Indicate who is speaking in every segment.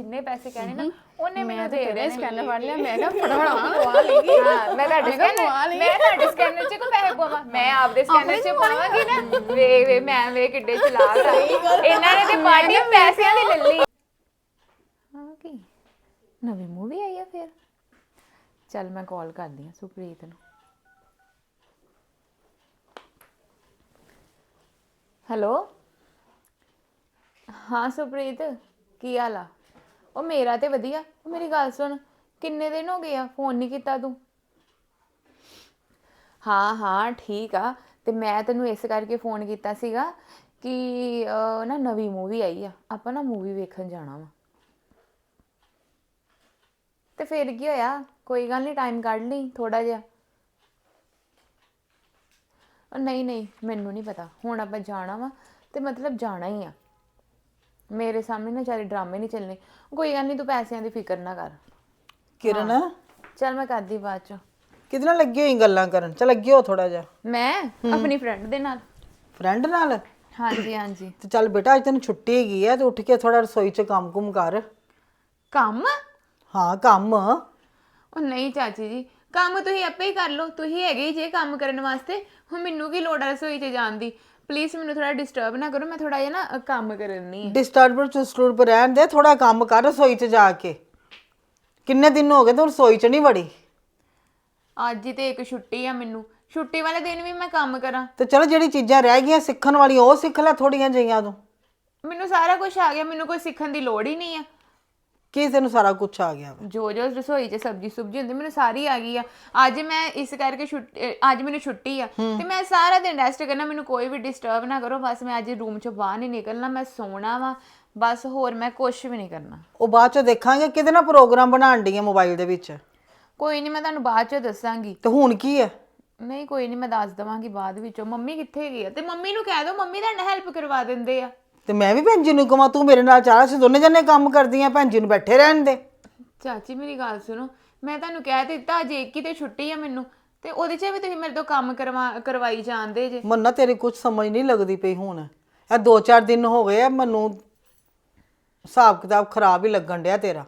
Speaker 1: ਜਿੰਨੇ ਪੈਸੇ ਕਹਿਣੇ ਨਾ ਉਹਨੇ ਮੈਨੂੰ ਦੇ
Speaker 2: ਤੇਰੇ ਸਕੈਨਰ ਫੜ ਲਿਆ ਮੈਂ ਕਿਹਾ ਫੜਾਉਣਾ ਪਵਾ ਲਈ
Speaker 1: ਹਾਂ ਮੈਂ ਤੁਹਾਡੇ ਸਕੈਨਰ
Speaker 2: ਲਈ।
Speaker 1: ਮੈਂ ਤੁਹਾਡੇ ਸਕੈਨਰ 'ਚ ਕੋ ਪੈਸੇ ਪਵਾਂ ਮੈਂ ਆਪਦੇ ਸਕੈਨਰ 'ਚ ਪਾਵਾਂਗੀ ਨਾ। ਵੇ ਵੇ ਮੈਂ ਵੇ ਕਿੱਡੇ ਚਲਾਕ ਆ। ਇਹਨਾਂ ਨੇ ਤੇ ਪਾਰਟੀ ਪੈਸਿਆਂ ਦੀ ਲੱਲੀ। ਹਾਂ ਕੀ? ਨਵੀਂ ਮੂਵੀ ਆਈ ਆ ਫਿਰ? ਚੱਲ ਮੈਂ ਕਾਲ ਕਰਦੀ ਆ ਸੁਪ੍ਰੀਤ ਨੂੰ। ਹੈਲੋ? ਹਾਂ ਸੁਪ੍ਰੀਤ ਕੀ ਹਾਲ ਆ? ਉਹ ਮੇਰਾ ਤੇ ਵਧੀਆ। ਉਹ ਮੇਰੀ ਗੱਲ ਸੁਣ, ਕਿੰਨੇ ਦਿਨ ਹੋ ਗਏ ਆ? ਫੋਨ ਨਹੀਂ ਕੀਤਾ ਤੂੰ? ਹਾਂ ਹਾਂ, ਠੀਕ ਆ। ਤੇ ਮੈਂ ਤੈਨੂੰ ਇਸ ਕਰਕੇ ਫੋਨ ਕੀਤਾ ਸੀਗਾ ਕਿ ਨਾ ਨਵੀਂ ਮੂਵੀ ਆਈ ਆ। ਆਪਾਂ ਨਾ ਮੂਵੀ ਵੇਖਣ ਜਾਣਾ ਵਾ। ਤੇ ਫਿਰ ਕੀ ਹੋਇਆ? ਕੋਈ ਗੱਲ ਨਹੀਂ ਟਾਈਮ ਕੱਢ ਲਈ ਥੋੜਾ ਜਿਹਾ। ਨਹੀਂ ਨਹੀਂ, ਮੈਨੂੰ ਨਹੀਂ ਪਤਾ। ਹੁਣ ਆਪਾਂ ਜਾਣਾ ਵਾ ਤੇ ਮਤਲਬ ਜਾਣਾ ਹੀ ਆ। ਮੇਰੇ ਸਾਹਮਣੇ ਨਾ ਚਾਰੇ ਡਰਾਮੇ ਨਹੀਂ ਚੱਲਣੇ। ਕੋਈ ਗੱਲ ਨਹੀਂ ਤੂੰ ਪੈਸਿਆਂ ਦੀ ਫਿਕਰ ਨਾ ਕਰ।
Speaker 3: ਕਿਰਨ?
Speaker 1: ਚੱਲ ਮੈਂ ਕਰਦੀ ਬਾਅਦ ਚ।
Speaker 3: ਕਿਹਦੇ ਨਾਲ ਲੱਗੀ ਹੋਈ ਗੱਲਾਂ ਕਰਨ? ਚ ਲੱਗੀ ਹੋ ਥੋੜਾ ਜਿਹਾ।
Speaker 1: ਮੈਂ? ਆਪਣੀ ਫਰੈਂਡ ਦੇ ਨਾਲ।
Speaker 3: ਫਰੈਂਡ ਨਾਲ?
Speaker 1: ਹਾਂਜੀ ਹਾਂਜੀ।
Speaker 3: ਤੇ ਚੱਲ ਬੇਟਾ ਅੱਜ ਤੈਨੂੰ ਛੁੱਟੀ ਹੈਗੀ ਆ ਤੇ ਉੱਠ ਕੇ ਥੋੜਾ ਰਸੋਈ 'ਚ ਕੰਮ ਕੁਮ ਕਰ।
Speaker 1: ਕੰਮ?
Speaker 3: ਹਾਂ ਕੰਮ।
Speaker 1: ਉਹ ਨਹੀਂ ਚਾਚੀ ਜੀ ਕੰਮ ਤੁਸੀਂ ਆਪੇ ਹੀ ਕਰ ਲਓ। ਤੁਸੀਂ ਹੈਗੇ ਹੀ ਜੇ ਕੰਮ ਕਰਨ ਵਾਸਤੇ। ਹੁਣ ਮੈਨੂੰ ਕੀ ਲੋੜ ਹੈ ਰਸੋਈ 'ਚ ਜਾਣ ਦੀ? ਪਲੀਜ਼ ਮੈਨੂੰ ਥੋੜਾ ਡਿਸਟਰਬ ਨਾ ਕਰੋ ਮੈਂ ਥੋੜਾ ਜਿਹਾ ਨਾ ਕੰਮ ਕਰਨੀ ਹੈ।
Speaker 3: ਡਿਸਟਰਬਰ ਚੁਸਟਰਬ ਰਹਿਣ ਦੇ ਥੋੜਾ ਕੰਮ ਕਰ ਰਸੋਈ 'ਚ ਜਾ ਕੇ। ਕਿੰਨੇ ਦਿਨ ਹੋ ਗਏ ਤੂੰ ਰਸੋਈ 'ਚ ਨਹੀਂ ਵੜੀ?
Speaker 1: ਅੱਜ ਹੀ ਤੇ ਇੱਕ ਛੁੱਟੀ ਆ ਮੈਨੂੰ। ਛੁੱਟੀ ਵਾਲੇ ਦਿਨ ਵੀ ਮੈਂ ਕੰਮ ਕਰਾਂ।
Speaker 3: ਤੇ ਚਲੋ ਜਿਹੜੀ ਚੀਜ਼ਾਂ ਰਹਿ ਗਈਆਂ ਸਿੱਖਣ ਵਾਲੀਆਂ ਉਹ ਸਿੱਖ ਲੈ ਥੋੜੀਆਂ ਜਿਹੀਆਂ ਤੂੰ।
Speaker 1: ਮੈਨੂੰ ਸਾਰਾ ਕੁਝ ਆ ਗਿਆ ਮੈਨੂੰ ਕੋਈ ਸਿੱਖਣ ਦੀ ਲੋੜ ਹੀ ਨਹੀਂ ਆ।
Speaker 3: ਕੀ ਤੈਨੂੰ ਸਾਰਾ ਕੁਝ ਆ ਗਿਆ ਵਾ?
Speaker 1: ਜੋ ਜੋ ਰਸੋਈ 'ਚ ਸਬਜੀ ਸੁਬਜੀ ਹੁੰਦੀ ਮੈਨੂੰ ਸਾਰੀ ਆ ਗਈ ਆ। ਅੱਜ ਮੈਂ ਇਸ ਕਰਕੇ ਛੁੱਟੀ ਅਹ ਅੱਜ ਮੈਨੂੰ ਛੁੱਟੀ ਆ। ਤੇ ਮੈਂ ਸਾਰਾ ਦਿਨ ਰੈਸਟ ਕਰਨਾ ਮੈਨੂੰ ਕੋਈ ਵੀ ਡਿਸਟਰਬ ਨਾ ਕਰੋ ਬਸ ਮੈਂ ਅੱਜ ਰੂਮ 'ਚੋਂ ਬਾਹਰ ਨਹੀਂ ਨਿਕਲਣਾ ਮੈਂ ਸੌਣਾ ਵਾ। ਬਸ ਹੋਰ ਮੈਂ ਕੁਝ ਵੀ ਨਹੀਂ ਕਰਨਾ।
Speaker 3: ਉਹ ਬਾਅਦ 'ਚ ਦੇਖਾਂਗੇ ਕਿਹਦੇ ਨਾਲ ਪ੍ਰੋਗਰਾਮ ਬਣਾਉਣ ਦੀ ਹੈ ਮੋਬਾਈਲ ਦੇ ਵਿੱਚ।
Speaker 1: ਕੋਈ ਨਹੀਂ ਮੈਂ ਤੁਹਾਨੂੰ ਬਾਅਦ 'ਚ ਦੱਸਾਂਗੀ।
Speaker 3: ਤੇ ਹੁਣ ਕੀ ਹੈ
Speaker 1: ਨਹੀਂ ਕੋਈ ਨਹੀਂ ਮੈਂ ਦੱਸ ਦਵਾਂਗੀ ਬਾਅਦ ਵਿੱਚੋਂ। ਮੰਮੀ ਕਿੱਥੇ ਗਈ ਆ? ਤੇ ਮੰਮੀ ਨੂੰ ਕਹਿ ਦਿਓ ਮੰਮੀ ਤੁਹਾਡੇ ਹੈਲਪ ਕਰਵਾ ਦਿੰਦੇ ਆ।
Speaker 3: ਤੇ ਮੈਂ ਵੀ ਭੈਣ ਜੀ ਨੂੰ ਕਹਾਂ ਤੂੰ ਮੇਰੇ ਨਾਲ ਚਾਹ ਅਸੀਂ ਦੋਨੇ ਜਣੇ ਕੰਮ ਕਰਦੀਆਂ ਭੈਣ ਜੀ ਨੂੰ ਬੈਠੇ ਰਹਿਣ ਦੇ।
Speaker 1: ਚਾਚੀ ਮੇਰੀ ਗੱਲ ਸੁਣੋ ਮੈਂ ਤੁਹਾਨੂੰ ਕਹਿ ਦਿੱਤਾ ਅੱਜ ਇੱਕ ਹੀ ਤੇ ਛੁੱਟੀ ਆ ਮੈਨੂੰ ਤੇ ਉਹਦੇ 'ਚ ਵੀ ਤੁਸੀਂ ਮੇਰੇ ਤੋਂ ਕੰਮ ਕਰਵਾ ਕਰਵਾਈ ਜਾਂਦੇ ਜੇ।
Speaker 3: ਮੰਨਾ ਤੇਰੀ ਕੁਝ ਸਮਝ ਨਹੀਂ ਲੱਗਦੀ ਪਈ ਹੁਣ। ਇਹ ਦੋ ਚਾਰ ਦਿਨ ਹੋ ਗਏ ਆ ਮੈਨੂੰ ਹਿਸਾਬ ਕਿਤਾਬ ਖਰਾਬ ਹੀ ਲੱਗਣ ਡਿਆ ਤੇਰਾ।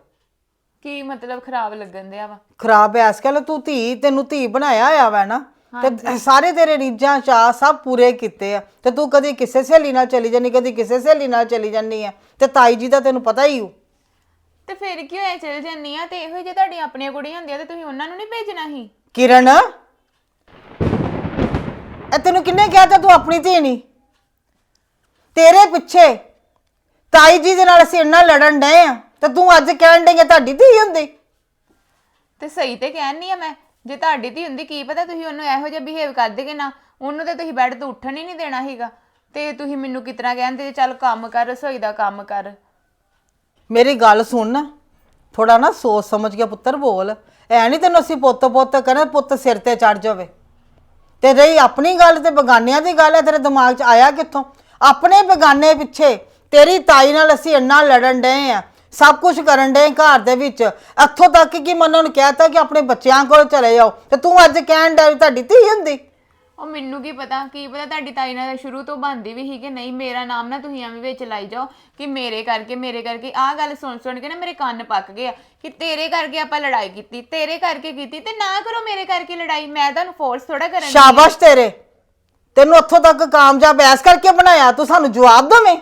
Speaker 1: ਕੀ ਮਤਲਬ ਖਰਾਬ ਲੱਗਣ ਦਿਆ ਵਾ?
Speaker 3: ਖਰਾਬ ਐਸ ਕੱਲ ਤੂੰ ਧੀ ਤੈਨੂੰ ਧੀ ਬਣਾਇਆ ਹੋਇਆ ਵਾ ਨਾ। ਤੇ ਸਾਰੇ ਤੇਰੇ ਰੀਝਾਂ ਚਾਹ ਸਭ ਪੂਰੇ ਕੀਤੇ ਆ। ਤੇ ਤੂੰ ਕਦੀ ਕਿਸੇ ਸਹੇਲੀ ਨਾਲ ਚਲੀ ਜਾਨੀ ਕਦੀ ਕਿਸੇ ਸਹੇਲੀ ਨਾਲ ਚਲੀ ਜਾਨੀ ਆ। ਤੇ ਤਾਈ ਜੀ ਦਾ ਤੈਨੂੰ ਪਤਾ ਹੀ ਹੋ
Speaker 1: ਤੇ ਫਿਰ ਕੀ ਹੋਇਆ ਚਲ ਜੰਨੀ ਆ ਤੇ ਇਹੋ ਜੇ ਤੁਹਾਡੀਆਂ ਆਪਣੀਆਂ ਕੁੜੀਆਂ ਹੁੰਦੀਆਂ ਤੇ ਤੁਸੀਂ ਉਹਨਾਂ ਨੂੰ ਨਹੀਂ ਭੇਜਣਾ ਸੀ?
Speaker 3: ਕਿਰਨ ਇਹ ਤੈਨੂੰ ਕਿੰਨੇ ਕਿਹਾ ਤਾ ਤੂੰ ਆਪਣੀ ਧੀ ਨਹੀਂ ਤੇਰੇ ਪਿੱਛੇ ਤਾਈ ਜੀ ਦੇ ਨਾਲ ਅਸੀਂ ਇੰਨਾ ਲੜਨ ਡਏ ਆ ਤੇ ਤੂੰ ਅੱਜ ਕਹਿਣ ਡਈ ਆ ਤੁਹਾਡੀ ਧੀ ਹੁੰਦੀ।
Speaker 1: ਤੇ ਸਹੀ ਤੇ ਕਹਿਣੀ ਆ ਮੈਂ। ਜੇ ਤੁਹਾਡੀ ਧੀ ਹੁੰਦੀ, ਕੀ ਪਤਾ ਤੁਸੀਂ ਉਹਨੂੰ ਇਹੋ ਜਿਹਾ ਬਿਹੇਵ ਕਰ ਦੇਗੇ ਨਾ, ਉਹਨੂੰ ਤੇ ਤੁਸੀਂ ਬੈੱਡ ਤੋਂ ਉੱਠਣ ਹੀ ਨਹੀਂ ਦੇਣਾ ਸੀਗਾ। ਤੇ ਤੁਸੀਂ ਮੈਨੂੰ ਕਿਤਨਾ ਕਹਿੰਦੇ, ਚੱਲ ਕੰਮ ਕਰ, ਰਸੋਈ ਦਾ ਕੰਮ ਕਰ।
Speaker 3: ਮੇਰੀ ਗੱਲ ਸੁਣ ਥੋੜਾ ਨਾ ਸੋਚ ਸਮਝ ਕੇ ਪੁੱਤਰ ਬੋਲ। ਐ ਨਹੀਂ ਤੈਨੂੰ ਅਸੀਂ ਪੁੱਤ ਪੁੱਤ ਕਹਿੰਦੇ, ਪੁੱਤ ਸਿਰ ਤੇ ਚੜ ਜਾਵੇ। ਤੇ ਰਹੀ ਆਪਣੀ ਗੱਲ ਤੇ ਬਗਾਨਿਆਂ ਦੀ ਗੱਲ ਹੈ, ਤੇਰੇ ਦਿਮਾਗ 'ਚ ਆਇਆ ਕਿੱਥੋਂ? ਆਪਣੇ ਬਗਾਨੇ ਪਿੱਛੇ ਤੇਰੀ ਤਾਈ ਨਾਲ ਅਸੀਂ ਇੰਨਾ ਲੜਨ ਡਏ ਆ। ਸਭ ਕੁਝ ਕਰਨ ਡਏ ਘਰ ਦੇ ਵਿੱਚ। ਇੱਥੋਂ ਤੱਕ ਕਿ ਮੈਂ ਉਹਨਾਂ ਨੂੰ ਕਹਿਤਾ ਕਿ ਆਪਣੇ ਬੱਚਿਆਂ ਕੋਲ ਚਲੇ ਜਾਓ ਤੇ ਤੂੰ ਅੱਜ ਕਹਿਣ ਵੀ ਤੁਹਾਡੀ ਧੀ ਹੁੰਦੀ।
Speaker 1: ਉਹ ਮੈਨੂੰ ਕੀ ਪਤਾ ਕੀ ਪਤਾ ਤੁਹਾਡੀ ਤਾਈ ਨਾਲ ਸ਼ੁਰੂ ਤੋਂ ਬੰਦੀ ਵੀ ਸੀ ਕਿ ਨਹੀਂ ਮੇਰਾ ਨਾਮ ਨਾ ਤੁਸੀਂ ਐਵੇਂ ਵਿੱਚ ਲਾਈ ਜਾਓ ਕਿ ਮੇਰੇ ਕਰਕੇ ਮੇਰੇ ਕਰਕੇ। ਆਹ ਗੱਲ ਸੁਣ ਸੁਣ ਕੇ ਨਾ ਮੇਰੇ ਕੰਨ ਪੱਕ ਗਏ ਆ ਕਿ ਤੇਰੇ ਕਰਕੇ ਆਪਾਂ ਲੜਾਈ ਕੀਤੀ ਤੇਰੇ ਕਰਕੇ ਕੀਤੀ ਤੇ ਨਾ ਕਰੋ ਮੇਰੇ ਕਰਕੇ ਲੜਾਈ ਮੈਂ ਤੁਹਾਨੂੰ ਫੋਰਸ ਥੋੜਾ ਕਰਨ ਦੀ ਆ।
Speaker 3: ਸ਼ਾਬਾਸ਼ ਤੇਰੇ। ਤੈਨੂੰ ਉੱਥੋਂ ਤੱਕ ਕਾਮਯਾਬ ਐਸ ਕਰਕੇ ਬਣਾਇਆ ਤੂੰ ਸਾਨੂੰ ਜਵਾਬ ਦੇਵੇਂ।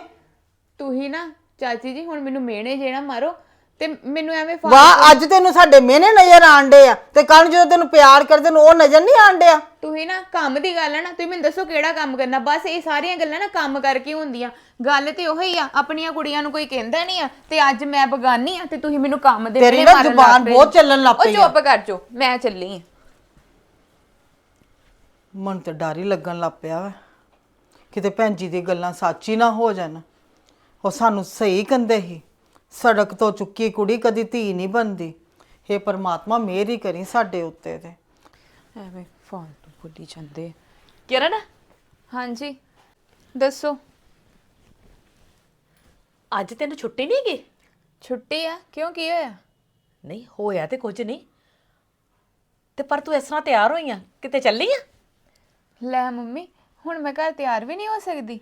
Speaker 1: ਤੁਸੀਂ ਨਾ ਚਾਚੀ ਜੀ ਹੁਣ ਮੈਨੂੰ ਮਿਹਣੇ ਜਿਹੜਾ ਮਾਰੋ ਤੇ ਮੈਨੂੰ ਐਵੇਂ ਫਾ-
Speaker 3: ਵਾਹ ਅੱਜ ਤੈਨੂੰ ਸਾਡੇ ਮਿਹਨੇ ਨਜ਼ਰ ਆਂਡੇ ਆ ਤੇ ਕੱਲ ਜਦੋਂ ਤੈਨੂੰ ਪਿਆਰ ਕਰਦੇ ਨੂੰ ਉਹ ਨਜ਼ਰ ਨਹੀਂ ਆਂਡਿਆ
Speaker 1: ਤੁਸੀਂ ਨਾ ਕੰਮ ਦੀ ਗੱਲ ਹੈ ਨਾ ਤੁਸੀਂ ਮੈਨੂੰ ਦੱਸੋ ਕਿਹੜਾ ਕੰਮ ਕਰਨਾ? ਬਸ ਇਹ ਸਾਰੀਆਂ ਗੱਲਾਂ ਨਾ ਕੰਮ ਕਰਕੇ ਹੁੰਦੀਆਂ। ਗੱਲ ਤੇ ਉਹੀ ਆ ਆਪਣੀਆਂ ਕੁੜੀਆਂ ਨੂੰ ਕੋਈ ਕਹਿੰਦਾ ਨਹੀਂ ਆ ਤੇ ਅੱਜ ਮੈਂ ਬਗਾਨੀ ਆ ਤੇ ਤੁਸੀਂ ਮੈਨੂੰ ਕੰਮ ਦੇ
Speaker 3: ਤੇਰੀ ਨਾ ਜ਼ੁਬਾਨ ਬਹੁਤ ਚੱਲਣ ਲੱਗ
Speaker 1: ਉਹ
Speaker 3: ਪਈ ਆ।
Speaker 1: ਚੁੱਪ ਕਰ ਜੋ ਮੈਂ ਚੱਲੀ ਆ।
Speaker 3: ਮਨ ਤੇ ਡਰ ਹੀ ਲੱਗਣ ਲੱਗ ਪਿਆ ਵਾ। ਕਿਤੇ ਭੈਣ ਜੀ ਦੀ ਗੱਲਾਂ ਸੱਚ ਹੀ ਨਾ ਹੋ ਜਾਣ। ਉਹ ਸਾਨੂੰ ਸਹੀ ਕਹਿੰਦੇ ਸੀ। ਸੜਕ ਤੋਂ ਚੁੱਕੀ ਕੁੜੀ ਕਦੀ ਧੀ ਨਹੀਂ ਬਣਦੀ। ਹੇ ਪਰਮਾਤਮਾ ਮਿਹਰ ਹੀ ਕਰੀ ਸਾਡੇ ਉੱਤੇ ਤੇ।
Speaker 1: ਐਵੇਂ ਫਾਲਤੂ ਬੋਲੀ ਜਾਂਦੇ।
Speaker 2: ਕਿਰਨ?
Speaker 1: ਹਾਂਜੀ। ਦੱਸੋ।
Speaker 2: ਅੱਜ ਤੈਨੂੰ ਛੁੱਟੀ ਨਹੀਂ ਗਈ
Speaker 1: ਛੁੱਟੀ ਆ। ਕਿਉਂ ਕੀ ਹੋਇਆ?
Speaker 2: ਨਹੀਂ ਹੋਇਆ ਤੇ ਕੁਝ ਨਹੀਂ। ਤੇ ਪਰ ਤੂੰ ਇਸ ਤਰ੍ਹਾਂ ਤਿਆਰ ਹੋਈ ਆ? ਕਿਤੇ ਚੱਲੀ ਆ?
Speaker 1: ਲੈ ਮੰਮੀ ਹੁਣ ਮੈਂ ਘਰ ਤਿਆਰ ਵੀ ਨਹੀਂ ਹੋ ਸਕਦੀ।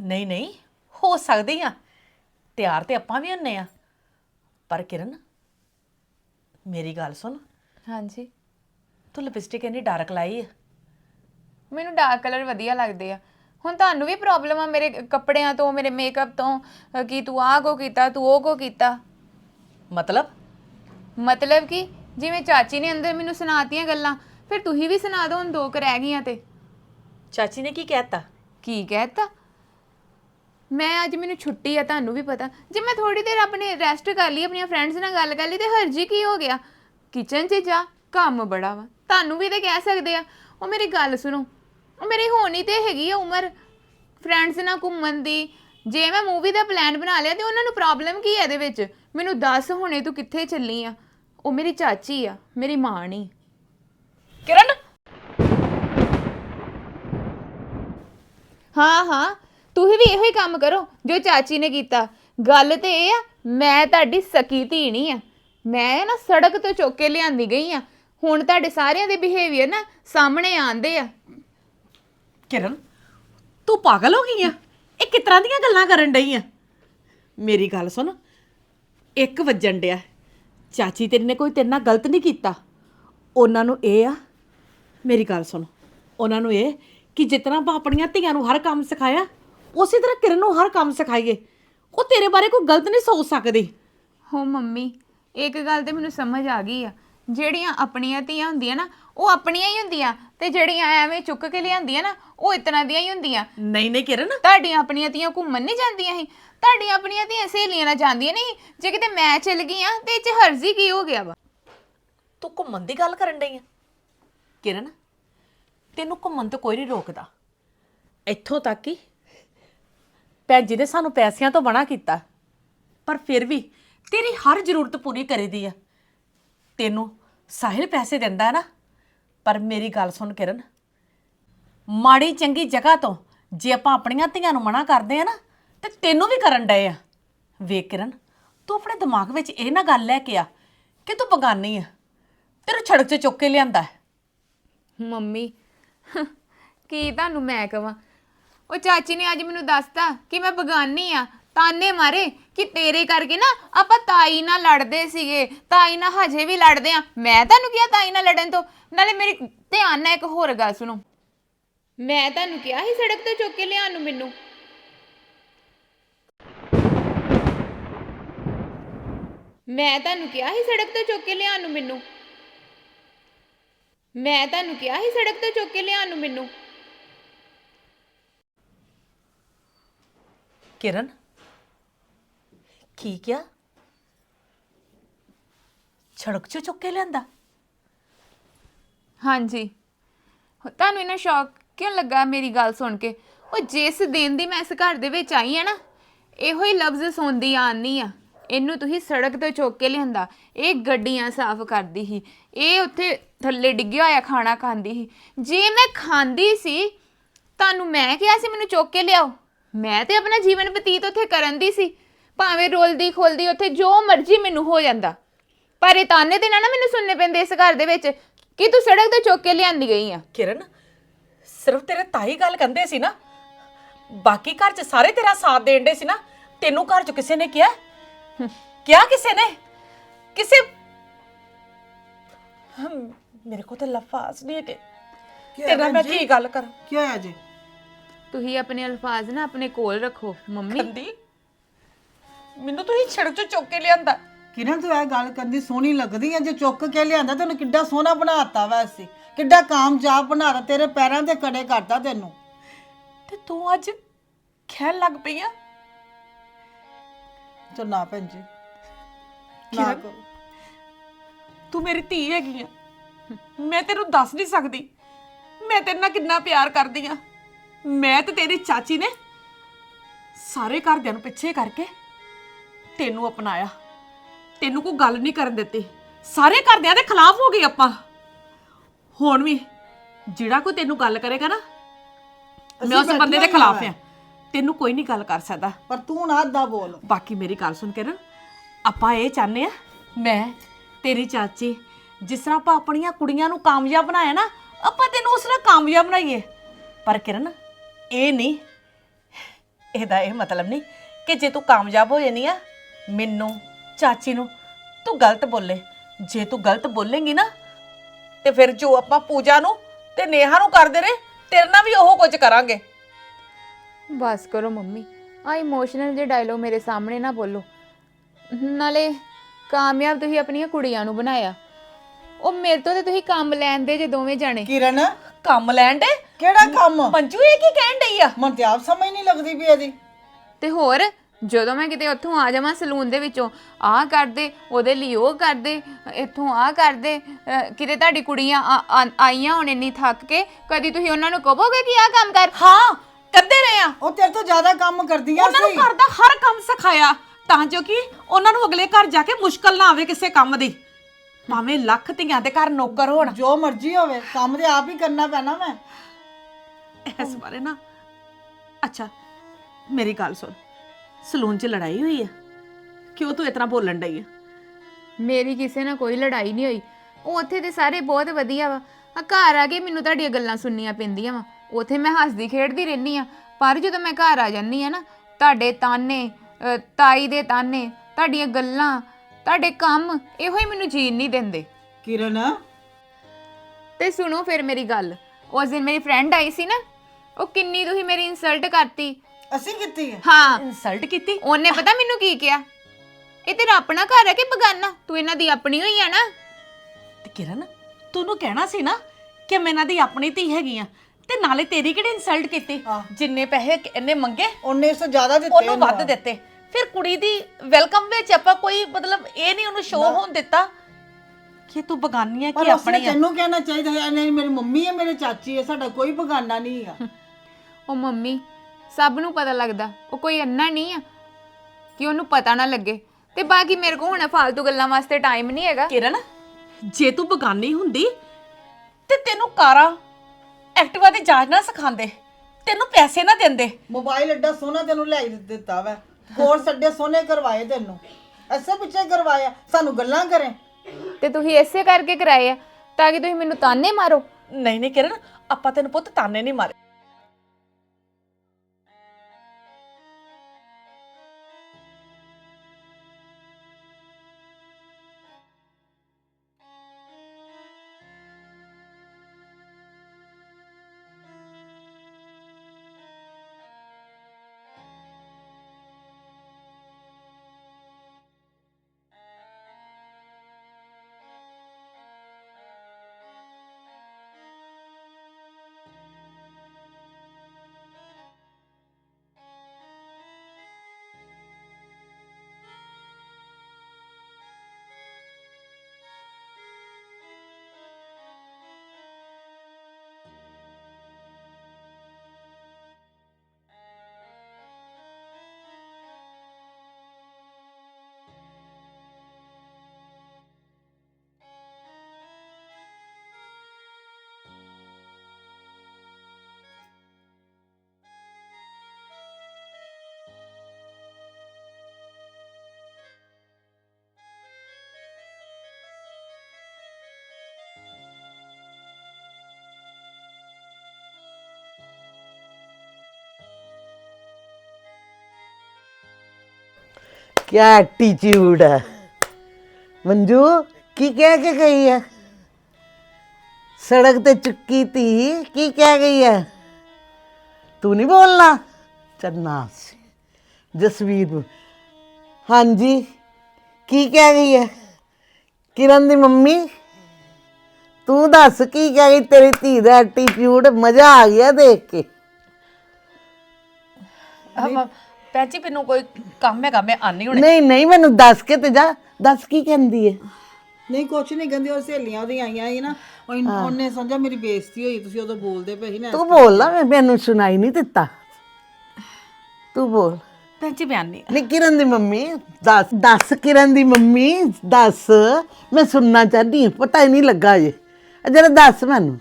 Speaker 2: ਨਹੀਂ ਨਹੀਂ। ਹੋ ਸਕਦੀ ਆ। ਤਿਆਰ ਤੇ ਆਪਾਂ ਵੀ ਹੁੰਨੇ ਆ। ਪਰ ਕਿਰਨ ਮੇਰੀ ਗੱਲ ਸੁਣ।
Speaker 1: ਹਾਂਜੀ।
Speaker 2: ਤੂੰ ਲਿਪਸਟਿਕ ਇੰਨੀ ਡਾਰਕ ਲਾਈ ਆ।
Speaker 1: ਮੈਨੂੰ ਡਾਰਕ ਕਲਰ ਵਧੀਆ ਲੱਗਦੇ ਆ। ਹੁਣ ਤੁਹਾਨੂੰ ਵੀ ਪ੍ਰੋਬਲਮ ਆ ਮੇਰੇ ਕੱਪੜਿਆਂ ਤੋਂ ਮੇਰੇ ਮੇਕਅਪ ਤੋਂ ਅ, ਕਿ ਤੂੰ ਆਹ ਕੋ ਕੀਤਾ ਤੂੰ ਉਹ ਕੋ ਕੀਤਾ।
Speaker 2: ਮਤਲਬ?
Speaker 1: ਮਤਲਬ ਕਿ? ਜਿਵੇਂ ਚਾਚੀ ਨੇ ਅੰਦਰ ਮੈਨੂੰ ਸੁਣਾਤੀਆਂ ਗੱਲਾਂ ਫਿਰ ਤੁਸੀਂ ਵੀ ਸੁਣਾ ਦਿਓ ਹੁਣ ਦੋ ਕੁ ਰਹਿ ਗਈਆਂ ਤੇ।
Speaker 2: ਚਾਚੀ ਨੇ ਕੀ ਕਹਿਤਾ?
Speaker 1: ਕੀ ਕਹਿਤਾ? ਮੈਂ ਅੱਜ ਮੈਨੂੰ ਛੁੱਟੀ ਆ ਤੁਹਾਨੂੰ ਵੀ ਪਤਾ। ਜੇ ਮੈਂ ਥੋੜੀ ਦੇਰ ਆਪਣੇ ਰੈਸਟ ਕਰ ਲਈ ਆਪਣੀਆਂ ਫਰੈਂਡਸ ਨਾਲ ਗੱਲ ਕਰ ਲਈ ਤੇ ਹਰਜੀ ਕੀ ਹੋ ਗਿਆ? ਕਿਚਨ 'ਚ ਜਾ ਕੰਮ ਬੜਾ ਵਾ। ਤੁਹਾਨੂੰ ਵੀ ਤੇ ਕਹਿ ਸਕਦੇ ਆ। ਉਹ ਮੇਰੀ ਗੱਲ ਸੁਣੋ ਉਹ ਮੇਰੀ ਹੋਣੀ ਤੇ ਹੈਗੀ ਆ ਉਮਰ। ਫਰੈਂਡਸ ਨਾਲ ਘੁੰਮਣ ਦੀ ਜੇ ਮੈਂ ਮੂਵੀ ਦਾ ਪਲਾਨ ਬਣਾ ਲਿਆ ਤੇ ਉਹਨਾਂ ਨੂੰ ਪ੍ਰੋਬਲਮ ਕੀ ਹੈ ਇਹਦੇ ਵਿੱਚ? ਮੈਨੂੰ ਦੱਸ ਹੁਣੇ ਤੂੰ ਕਿੱਥੇ ਚੱਲੀ ਆ? ਉਹ ਮੇਰੀ ਚਾਚੀ ਆ ਮੇਰੀ ਮਾਂ ਨਹੀਂ
Speaker 2: ਕਿਰਨ?
Speaker 1: ਹਾਂ ਹਾਂ। ਤੁਸੀਂ ਵੀ ਇਹੋ ਹੀ ਕੰਮ ਕਰੋ ਜੋ ਚਾਚੀ ਨੇ ਕੀਤਾ। ਗੱਲ ਤੇ ਇਹ ਆ, ਮੈਂ ਤੁਹਾਡੀ ਸਕੀ ਧੀ ਨਹੀਂ ਆ। ਮੈਂ ਨਾ ਸੜਕ ਤੋਂ ਚੁੱਕ ਕੇ ਲਿਆਂਦੀ ਗਈ ਆ। ਹੁਣ ਤੁਹਾਡੇ ਸਾਰਿਆਂ ਦੇ ਬਿਹੇਵੀਅਰ ਨਾ ਸਾਹਮਣੇ ਆਂਦੇ ਆ।
Speaker 2: ਕਿਰਨ, ਤੂੰ ਪਾਗਲ ਹੋ ਗਈ ਆ? ਇਹ ਕਿਸ ਤਰ੍ਹਾਂ ਦੀਆਂ ਗੱਲਾਂ ਕਰਨ ਡਈ ਆ? ਮੇਰੀ ਗੱਲ ਸੁਣ, ਇੱਕ ਵੱਜਣ ਡਿਆ। ਚਾਚੀ ਤੇਰੇ ਨੇ ਕੋਈ ਤੇਰੇ ਨਾਲ ਗਲਤ ਨਹੀਂ ਕੀਤਾ। ਉਹਨਾਂ ਨੂੰ ਇਹ ਆ, ਮੇਰੀ ਗੱਲ ਸੁਣ, ਉਹਨਾਂ ਨੂੰ ਇਹ ਕਿ ਜਿਤਨਾ ਆਪਾਂ ਆਪਣੀਆਂ ਧੀਆਂ ਨੂੰ ਹਰ ਕੰਮ ਸਿਖਾਇਆ ਉਸੇ ਤਰ੍ਹਾਂ ਕਿਰਨ ਨੂੰ ਹਰ ਕੰਮ ਸਿਖਾਈਏ। ਉਹ ਤੇਰੇ ਬਾਰੇ ਕੋਈ ਗਲਤ ਨਹੀਂ ਸੋਚ ਸਕਦੀ।
Speaker 1: ਹੋ ਮੰਮੀ ਇੱਕ ਗੱਲ ਤੇ ਮੈਨੂੰ ਸਮਝ ਆ ਗਈ ਆ। ਜਿਹੜੀਆਂ ਆਪਣੀਆਂ ਧੀਆਂ ਹੁੰਦੀਆਂ ਨਾ ਉਹ ਆਪਣੀਆਂ ਹੀ ਹੁੰਦੀਆਂ ਤੇ ਜਿਹੜੀਆਂ ਐਵੇਂ ਚੁੱਕ ਕੇ ਲਿਆਂਦੀਆਂ ਨਾ ਉਹ ਇਤਨਾ ਦੀਆਂ ਹੀ ਹੁੰਦੀਆਂ।
Speaker 2: ਨਹੀਂ ਨਹੀਂ ਕਿਰਨ।
Speaker 1: ਤੁਹਾਡੀਆਂ ਆਪਣੀਆਂ ਧੀਆਂ ਘੁੰਮਣ ਨਹੀਂ ਜਾਂਦੀਆਂ ਸੀ। ਤੁਹਾਡੀਆਂ ਆਪਣੀਆਂ ਧੀਆਂ ਸਹੇਲੀਆਂ ਨਾਲ ਜਾਂਦੀਆਂ ਨਹੀਂ ਜੇ ਕਿਤੇ ਮੈਂ ਚੱਲ ਗਈ ਆ ਤੇ ਇਹ ਚ ਹਰਜ਼ੀ ਕੀ ਹੋ ਗਿਆ ਵਾ?
Speaker 2: ਤੂੰ ਘੁੰਮਣ ਦੀ ਗੱਲ ਕਰਨ ਡਈ ਆ? ਕਿਰਨ ਤੈਨੂੰ ਘੁੰਮਣ ਤੋਂ ਕੋਈ ਨਹੀਂ ਰੋਕਦਾ। ਇੱਥੋਂ ਤੱਕ ਕਿ ਭੈਣ ਜੀ ਨੇ ਸਾਨੂੰ ਪੈਸਿਆਂ ਤੋਂ ਮਨਾ ਕੀਤਾ। ਪਰ ਫਿਰ ਵੀ ਤੇਰੀ ਹਰ ਜ਼ਰੂਰਤ ਪੂਰੀ ਕਰੀਦੀ ਆ। ਤੈਨੂੰ ਸਾਹਿਲ ਪੈਸੇ ਦਿੰਦਾ ਹੈ ਨਾ, ਪਰ ਮੇਰੀ ਗੱਲ ਸੁਣ ਕਿਰਨ, ਮਾੜੀ ਚੰਗੀ ਜਗ੍ਹਾ ਤੋਂ ਜੇ ਆਪਾਂ ਆਪਣੀਆਂ ਧੀਆਂ ਨੂੰ ਮਨਾ ਕਰਦੇ ਆ ਨਾ, ਤੇ ਤੈਨੂੰ ਵੀ ਕਰਨ ਡਏ ਆ। ਵੇਖ ਕਿਰਨ, ਤੂੰ ਆਪਣੇ ਦਿਮਾਗ ਵਿੱਚ ਇਹ ਨਾ ਗੱਲ ਲੈ ਕੇ ਆ ਕਿ ਤੂੰ ਬਗਾਨੀ ਆ, ਤੈਨੂੰ ਛੜਕ 'ਚ ਚੁੱਕ ਕੇ ਲਿਆਂਦਾ ਹੈ।
Speaker 1: ਮੰਮੀ, ਕੀ ਤੁਹਾਨੂੰ ਮੈਂ ਕਵਾਂ? ਉਹ ਚਾਚੀ ਨੇ ਅੱਜ ਮੈਨੂੰ ਦੱਸਤਾ ਕਿ ਮੈਂ ਬਗਾਨੀ ਆ। ਤਾਨੇ ਮਾਰੇ ਕਿ ਤੇਰੇ ਕਰਕੇ ਨਾ ਆਪਾਂ ਤਾਈ ਨਾਲ ਲੜਦੇ ਸੀਗੇ। ਤਾਈ ਨਾਲ ਹਜੇ ਵੀ ਲੜਦੇ ਆ। ਮੈਂ ਤੁਹਾਨੂੰ ਕਿਹਾ ਤਾਈ ਨਾਲ ਲੜਨ ਤੋਂ। ਨਾਲੇ ਮੇਰੀ ਧਿਆਨ ਨਾਲ ਇੱਕ ਹੋਰ ਗੱਲ ਸੁਣੋ। ਮੈਂ ਤੁਹਾਨੂੰ ਕਿਹਾ ਸੀ ਸੜਕ ਤੋਂ ਚੁੱਕ ਕੇ ਲਿਆਉਣ ਨੂੰ ਮੈਨੂੰ। ਮੈਂ ਤੁਹਾਨੂੰ ਕਿਹਾ ਸੀ ਸੜਕ ਤੋਂ ਚੁੱਕ ਕੇ ਲਿਆਉਣ ਨੂੰ ਮੈਨੂੰ। ਮੈਂ ਤੁਹਾਨੂੰ ਕਿਹਾ ਸੀ ਸੜਕ ਤੋਂ ਚੁੱਕ ਕੇ ਲਿਆਉਣ ਨੂੰ ਮੈਨੂੰ।
Speaker 2: ਕਿਰਨ? ਕੀ ਕਿਆ ਛੜਕ 'ਚ ਚੁੱਕ ਕੇ ਲਿਆਂਦਾ?
Speaker 1: ਹਾਂਜੀ। ਹੋ- ਤੁਹਾਨੂੰ ਇਹਨਾਂ ਸ਼ੌਕ ਕਿਉਂ ਲੱਗਾ ਮੇਰੀ ਗੱਲ ਸੁਣ ਕੇ? ਉਹ ਜਿਸ ਦਿਨ ਦੀ ਮੈਂ ਇਸ ਘਰ ਦੇ ਵਿੱਚ ਆਈ ਆ ਨਾ, ਇਹੋ ਹੀ ਲਫ਼ਜ਼ ਸੁਣਦੀ ਆਨੀ ਆ। ਇਹਨੂੰ ਤੁਸੀਂ ਸੜਕ ਤੋਂ ਚੁੱਕ ਕੇ ਲਿਆਂਦਾ। ਇਹ ਗੱਡੀਆਂ ਸਾਫ਼ ਕਰਦੀ ਸੀ। ਇਹ ਉੱਥੇ ਥੱਲੇ ਡਿੱਗਿਆ ਹੋਇਆ ਖਾਣਾ ਖਾਂਦੀ ਸੀ। ਜੇ ਮੈਂ ਖਾਂਦੀ ਸੀ, ਤੁਹਾਨੂੰ ਮੈਂ ਕਿਹਾ ਸੀ ਮੈਨੂੰ ਚੁੱਕ ਕੇ ਲਿਆਓ? ਮੈਂ ਤੇ ਆਪਣਾ ਜੀਵਨ ਬਤੀਤ ਉੱਥੇ ਕਰਨ ਦੀ ਸੀ। ਭਾਵੇਂ ਰੋਲਦੀ ਖੋਲਦੀ ਉੱਥੇ ਜੋ ਮਰਜ਼ੀ ਮੈਨੂੰ ਹੋ ਜਾਂਦਾ। ਪਰ ਇਹ ਤਾਨੇ ਤੇ ਨਾ ਨਾ ਮੈਨੂੰ ਸੁਣਨੇ ਪੈਂਦੇ ਇਸ ਘਰ ਦੇ ਵਿੱਚ ਕਿ ਤੂੰ ਸੜਕ ਤੋਂ ਚੁੱਕ ਕੇ ਲਿਆਂਦੀ ਗਈ ਆ।
Speaker 2: ਕਿਰਨ ਸਿਰਫ ਤੇਰੇ ਤਾਈ ਗੱਲ ਕਹਿੰਦੇ ਸੀ ਨਾ। ਬਾਕੀ ਘਰ 'ਚ ਸਾਰੇ ਤੇਰਾ ਸਾਥ ਦੇਣ ਦੇ ਸੀ ਨਾ। ਤੈਨੂੰ ਘਰ 'ਚ ਕਿਸੇ ਨੇ ਕਿਹਾ? ਕਿਹਾ ਕਿਸੇ ਨੇ? ਕਿਸੇ ਹਮ, ਮੇਰੇ ਕੋਲ ਤੇ ਲਫ਼ਾਜ਼ ਨਹੀਂ ਹੈਗੇ। ਤੇਰੇ ਨਾਲ ਮੈਂ ਕੀ ਗੱਲ ਕਰਾਂ?
Speaker 3: ਕੀ ਹੋਇਆ ਜੀ?
Speaker 1: ਤੁਸੀਂ ਆਪਣੇ ਅਲਫਾਜ਼ ਨਾ ਆਪਣੇ ਕੋਲ ਰੱਖੋ ਮੰਮੀ।
Speaker 2: ਖੰਦੀ ਮੈਨੂੰ ਤੁਸੀਂ ਛੜਕ 'ਚ ਚੁੱਕ ਕੇ ਲਿਆਂਦਾ।
Speaker 3: ਕਿਰਨ ਤੂੰ ਇਹ ਗੱਲ ਕਰਦੀ ਸੋਹਣੀ ਲੱਗਦੀ ਹੈ ਜੇ ਚੁੱਕ ਕੇ ਲਿਆਂਦਾ ਤੈਨੂੰ ਕਿੱਡਾ ਸੋਹਣਾ ਬਣਾਤਾ ਵੈਸੇ ਕਿੱਡਾ ਕਾਮਯਾਬ ਬਣਾਤਾ ਤੇਰੇ ਪੈਰਾਂ ਤੇ ਕੜੇ ਕਰਤਾ ਤੈਨੂੰ।
Speaker 2: ਤੇ ਤੂੰ ਅੱਜ ਖੈਲ ਲੱਗ ਪਈ ਆ?
Speaker 3: ਚਲ ਨਾ ਭੈਣ ਜੀ ਨਾ
Speaker 2: ਕਿਰਨ?
Speaker 3: ਕਰੋ।
Speaker 2: ਤੂੰ ਮੇਰੀ ਧੀ ਹੈਗੀ ਆ। ਮੈਂ ਤੈਨੂੰ ਦੱਸ ਨਹੀਂ ਸਕਦੀ। ਮੈਂ ਤੇਰੇ ਨਾਲ ਕਿੰਨਾ ਪਿਆਰ ਕਰਦੀ ਆ। ਮੈਂ ਤੇ ਤੇਰੀ ਚਾਚੀ ਨੇ ਸਾਰੇ ਘਰਦਿਆਂ ਨੂੰ ਪਿੱਛੇ ਕਰਕੇ ਤੈਨੂੰ ਅਪਣਾਇਆ। ਤੈਨੂੰ ਕੋਈ ਗੱਲ ਨਹੀਂ ਕਰਨ ਦਿੱਤੀ। ਸਾਰੇ ਘਰਦਿਆਂ ਦੇ ਖਿਲਾਫ ਹੋ ਗਏ ਆਪਾਂ। ਹੁਣ ਵੀ ਜਿਹੜਾ ਕੋਈ ਤੈਨੂੰ ਗੱਲ ਕਰੇਗਾ ਨਾ ਮੈਂ ਉਸ ਬੰਦੇ ਦੇ ਖਿਲਾਫ ਆ ਤੈਨੂੰ ਕੋਈ ਨਹੀਂ ਗੱਲ ਕਰ ਸਕਦਾ।
Speaker 3: ਪਰ ਤੂੰ ਨਾ ਅੱਧਾ ਬੋਲ।
Speaker 2: ਬਾਕੀ ਮੇਰੀ ਗੱਲ ਸੁਣ ਕੇ ਨਾ ਆਪਾਂ ਇਹ ਚਾਹੁੰਦੇ ਆ ਮੈਂ ਤੇਰੀ ਚਾਚੀ ਜਿਸ ਤਰ੍ਹਾਂ ਆਪਾਂ ਆਪਣੀਆਂ ਕੁੜੀਆਂ ਨੂੰ ਕਾਮਯਾਬ ਬਣਾਇਆ ਨਾ ਆਪਾਂ ਤੈਨੂੰ ਉਸ ਨਾਲ ਕਾਮਯਾਬ ਬਣਾਈਏ। ਪਰ ਕਿਰਨ ਇਹ ਨਹੀਂ ਇਹਦਾ ਇਹ ਮਤਲਬ ਨਹੀਂ ਕਿ ਜੇ ਤੂੰ ਕਾਮਯਾਬ ਹੋ ਜਾਨੀ ਆ ਮੈਨੂੰ ਚਾਚੀ ਨੂੰ ਤੂੰ ਗਲਤ ਬੋਲੇ। ਜੇ ਤੂੰ ਗਲਤ ਬੋਲੇਂਗੀ ਨਾ ਤੇ ਫਿਰ ਜੋ ਆਪਾਂ ਪੂਜਾ ਨੂੰ ਤੇ ਨੇਹਾ ਨੂੰ ਕਰਦੇ ਰਹੇ ਤੇਰੇ ਨਾਲ ਵੀ ਉਹ ਕੁਝ ਕਰਾਂਗੇ।
Speaker 1: ਬਸ ਕਰੋ ਮੰਮੀ ਆ ਇਮੋਸ਼ਨਲ ਜੇ ਡਾਇਲੋਗ ਮੇਰੇ ਸਾਹਮਣੇ ਨਾ ਬੋਲੋ। ਨਾਲੇ ਕਾਮਯਾਬ ਤੁਸੀਂ ਆਪਣੀਆਂ ਕੁੜੀਆਂ ਨੂੰ ਬਣਾਇਆ। ਉਹ ਮੇਰੇ ਤੋਂ ਤੇ ਤੁਸੀਂ ਕੰਮ ਲੈਂਦੇ ਜੇ ਦੋਵੇਂ ਜਾਣੇ।
Speaker 3: ਕਿਰਨ
Speaker 2: ਕੰਮ ਲੈਣ ਦੇ?
Speaker 3: ਕਿਹੜਾ ਕੰਮ?
Speaker 2: ਮੰਜੂ ਇਹ ਕੀ ਕਹਿਣ ਡਈ ਆ?
Speaker 3: ਮਨ ਤੇ ਆਪ ਸਮਝ ਨਹੀਂ ਲੱਗਦੀ ਵੀ ਇਹਦੀ।
Speaker 1: ਤੇ ਹੋਰ ਜਦੋਂ ਮੈਂ ਕਿਤੇ ਉੱਥੋਂ ਆ ਜਾਵਾਂ ਸਲੂਨ ਦੇ ਵਿੱਚੋਂ ਆਹ ਕਰਦੇ ਉਹਦੇ ਲਈ ਉਹ ਕਰਦੇ ਇੱਥੋਂ ਆਹ ਕਰਦੇ ਅਹ ਕਿਤੇ ਤੁਹਾਡੀ ਕੁੜੀਆਂ ਆ- ਆ- ਆਈਆਂ ਹੁਣ ਇੰਨੀ ਥੱਕ ਕੇ ਕਦੀ ਤੁਸੀਂ ਉਹਨਾਂ ਨੂੰ ਕਹੋਗੇ ਕਿ ਆਹ ਕੰਮ ਕਰ?
Speaker 2: ਹਾਂ। ਕਰਦੇ ਰਹੇ ਆ।
Speaker 3: ਉਹ ਤੇਰੇ ਤੋਂ ਜ਼ਿਆਦਾ ਕੰਮ ਕਰਦੀਆਂ
Speaker 2: ਉਹਨਾਂ ਨੂੰ
Speaker 3: ਸੀ।
Speaker 2: ਘਰ ਦਾ ਹਰ ਕੰਮ ਸਿਖਾਇਆ ਤਾਂ ਜੋ ਕਿ ਉਹਨਾਂ ਨੂੰ ਅਗਲੇ ਘਰ ਜਾ ਕੇ ਮੁਸ਼ਕਲ ਨਾ ਆਵੇ ਕਿਸੇ ਕੰਮ ਦੀ। ਭਾਵੇਂ ਲੱਖ ਧੀਆਂ ਦੇ ਘਰ ਨੌਕਰ ਹੋਣ।
Speaker 3: ਜੋ ਮਰਜ਼ੀ ਹੋਵੇ ਕੰਮ ਤੇ ਆਪ ਹੀ ਕਰਨਾ ਪੈਣਾ ਮੈਂ।
Speaker 2: ਇਸ ਬਾਰੇ ਨਾ। ਅੱਛਾ ਮੇਰੀ ਗੱਲ ਸੁਣ। ਸਲੂਨ 'ਚ ਲੜਾਈ ਹੋਈ ਆ? ਕਿਉਂ ਤੂੰ ਇਤਨਾ ਬੋਲਣ ਡਈ ਆ?
Speaker 1: ਮੇਰੀ ਕਿਸੇ ਨਾਲ ਕੋਈ ਲੜਾਈ ਨਹੀਂ ਹੋਈ। ਉਹ ਉੱਥੇ ਤੇ ਸਾਰੇ ਬਹੁਤ ਵਧੀਆ ਵਾ। ਆ ਘਰ ਆ ਕੇ ਮੈਨੂੰ ਤੁਹਾਡੀਆਂ ਗੱਲਾਂ ਸੁਣਨੀਆਂ ਪੈਂਦੀਆਂ ਵਾ। ਉੱਥੇ ਮੈਂ ਹੱਸਦੀ ਖੇਡਦੀ ਰਹਿੰਦੀ ਆ। ਪਰ ਜਦੋਂ ਮੈਂ ਘਰ ਆ ਜਾਂਦੀ ਆ ਨਾ ਤੁਹਾਡੇ ਤਾਨੇ ਅ, ਤਾਈ ਦੇ ਤਾਨੇ ਤੁਹਾਡੀਆਂ ਗੱਲਾਂ ਤੁਹਾਡੇ ਕੰਮ ਇਹੋ ਹੀ ਮੈਨੂੰ ਜੀਣ ਨਹੀਂ ਦਿੰਦੇ।
Speaker 3: ਕਿਰਨ।
Speaker 1: ਤੇ ਸੁਣੋ ਫਿਰ ਮੇਰੀ ਗੱਲ। ਉਸ ਦਿਨ ਮੇਰੀ ਫਰੈਂਡ ਆਈ ਸੀ ਨਾ ਉਹ ਕਿੰਨੀ ਤੁਸੀਂ ਮੇਰੀ ਇਨਸਲਟ ਕਰਤੀ।
Speaker 3: ਅਸੀਂ ਕੀਤੀ ਹੈ?
Speaker 1: ਹਾਂ।
Speaker 2: ਇਨਸਲਟ ਕੀਤੀ?
Speaker 1: ਉਹਨੇ ਪਤਾ ਮੈਨੂੰ ਕੀ ਕਿਹਾ? ਇਹ ਤੇਰਾ ਆਪਣਾ ਘਰ ਹੈ ਕਿ ਬਗਾਨਾ? ਤੂੰ ਇਹਨਾਂ ਦੀ ਆਪਣੀ ਹੋਈ ਆ ਨਾ।
Speaker 2: ਤੇ ਕਿਰਨ ਤੂੰ ਉਹਨੂੰ ਕਹਿਣਾ ਸੀ ਨਾ ਕਿ ਮੈਂ ਇਹਨਾਂ ਦੀ ਆਪਣੀ ਧੀ ਹੈਗੀ ਆ ਤੇ ਨਾਲੇ ਤੇਰੀ ਕਿਹੜੀ ਇਨਸਲਟ ਕੀਤੀ?
Speaker 3: ਹਾਂ।
Speaker 2: ਜਿੰਨੇ ਪੈਸੇ ਇਹਨੇ ਮੰਗੇ
Speaker 3: ਉਹਨੇ ਇਸ ਤੋਂ ਜ਼ਿਆਦਾ ਦਿੱਤੇ
Speaker 2: ਉਹਨੂੰ
Speaker 3: ਇਹਨੂੰ।
Speaker 2: ਵੱਧ ਦਿੱਤੇ। ਫਿਰ ਕੁੜੀ ਦੀ ਵੈਲਕਮ ਵਿੱਚ ਆਪਾਂ ਕੋਈ ਮਤਲਬ ਇਹ ਨਹੀਂ ਉਹਨੂੰ ਸ਼ੋਅ ਹੋਣ ਦਿੱਤਾ ਕਿ ਤੂੰ ਬਗਾਨੀ ਹੈ
Speaker 3: ਪਰ
Speaker 2: ਕਿ
Speaker 3: ਉਸਨੇ
Speaker 2: ਆਪਣੀ ਹੈ
Speaker 3: ਤੈਨੂੰ ਕਹਿਣਾ ਚਾਹੀਦਾ ਹੈ ਨਹੀਂ ਮੇਰੀ ਮੰਮੀ ਹੈ ਮੇਰੇ ਚਾਚੀ ਹੈ ਸਾਡਾ ਕੋਈ ਬਗਾਨਾ ਨਹੀਂ ਹੈ
Speaker 1: ਉਹ ਮੰਮੀ ਸਭ ਨੂੰ ਪਤਾ ਲੱਗਦਾ ਉਹ ਕੋਈ ਅੰਨਾ ਨਹੀਂ ਆ। ਕਿ ਉਹਨੂੰ ਪਤਾ ਨਾ ਲੱਗੇ। ਤੇ ਬਾਕੀ ਮੇਰੇ ਕੋਲ ਹੁਣ ਫालतू ਗੱਲਾਂ ਵਾਸਤੇ ਟਾਈਮ ਨਹੀਂ ਹੈਗਾ।
Speaker 2: ਕਿਰਨ ਜੇ ਤੂੰ ਬਗਾਨੀ ਹੁੰਦੀ ਤੇ ਤੈਨੂੰ ਕਾਰਾ ਐਕਟਿਵਾ ਦੀ ਜਾਂਚ ਨਾ ਸਿਖਾਉਂਦੇ ਤੈਨੂੰ ਪੈਸੇ ਨਾ ਦਿੰਦੇ।
Speaker 3: ਮੋਬਾਈਲ ਐਡਾ ਸੋਹਣਾ ਤੈਨੂੰ ਲੈ ਕੇ ਦਿੱਤਾ ਵਾ। ਕੋਰ ਸੱਡੇ ਸੋਹਣੇ ਕਰਵਾਏ ਤੈਨੂੰ। ਐਸੇ ਪਿੱਛੇ ਕਰਵਾਇਆ ਸਾਨੂੰ ਗੱਲਾਂ ਕਰੇ।
Speaker 1: ਤੇ ਤੁਸੀਂ ਇਸੇ ਕਰਕੇ ਕਰਾਏ ਆ ਤਾਂ ਕਿ ਤੁਸੀਂ ਮੈਨੂੰ ਤਾਨੇ ਮਾਰੋ।
Speaker 2: ਨਹੀਂ ਨਹੀਂ ਕਿਰਨ ਆਪਾਂ ਤੈਨੂੰ ਪੁੱਤ ਤਾਨੇ ਨਹੀਂ ਮਾਰੇ।
Speaker 4: ਕੀ ਐਟੀਟਿਊਡ ਹੈ। ਮੰਜੂ, ਕੀ ਕਹਿ ਕੇ ਗਈ ਹੈ? ਸੜਕ ਤੇ ਚੁੱਕੀ ਤੀ ਕੀ ਕਹਿ ਗਈ ਹੈ? ਤੂੰ ਨਹੀਂ ਬੋਲਣਾ? ਚੰਨਾ ਸੀ। ਜਸਵੀਰ ਹਾਂਜੀ, ਕੀ ਕਹਿ ਗਈ ਹੈ? ਕਿਰਨ ਦੀ ਮੰਮੀ? ਤੂੰ ਦੱਸ, ਕੀ ਕਹਿ ਗਈ? ਤੇਰੀ ਧੀ ਦਾ ਐਟੀਟਿਊਡ ਮਜ਼ਾ ਆ ਗਿਆ ਦੇਖ ਕੇ।
Speaker 2: ਭੈਣ ਜੀ ਮੈਨੂੰ ਕੋਈ ਕੰਮ ਹੈਗਾ ਮੈਂ ਆਨੀ ਹੁਣੇ।
Speaker 4: ਨਹੀਂ ਨਹੀਂ ਮੈਨੂੰ ਦੱਸ ਕੇ ਤੇ ਜਾ। ਦੱਸ ਕੀ ਕਹਿੰਦੀ ਹੈ
Speaker 3: ਨਹੀਂ ਕੁਛ ਨਹੀਂ ਕਹਿੰਦੀ ਉਹ ਸਹੇਲੀਆਂ ਉਹਦੀਆਂ ਆਈਆਂ ਸੀ ਨਾ। ਉਹ ਇਨ- ਉਹਨੇ ਸਮਝਿਆ ਮੇਰੀ ਬੇਇੱਜ਼ਤੀ ਹੋਈ ਤੁਸੀਂ ਉਦੋਂ ਬੋਲਦੇ ਪਏ ਸੀ ਨਾ
Speaker 4: ਤੂੰ ਬੋਲ ਨਾ ਮੈਂ ਮੈਨੂੰ ਸੁਣਾਈ ਨਹੀਂ ਦਿੱਤਾ। ਤੂੰ ਬੋਲ।
Speaker 2: ਭੈਣ ਜੀ ਬਿਆਨ ਨਹੀਂ
Speaker 4: ਨਹੀਂ ਕਿਰਨ ਦੀ ਮੰਮੀ ਦੱਸ ਦੱਸ ਕਿਰਨ ਦੀ ਮੰਮੀ ਦੱਸ। ਮੈਂ ਸੁਣਨਾ ਚਾਹਦੀ ਹਾਂ ਪਤਾ ਹੀ ਨਹੀਂ ਲੱਗਾ ਜੇ। ਜਰਾ ਦੱਸ ਮੈਨੂੰ।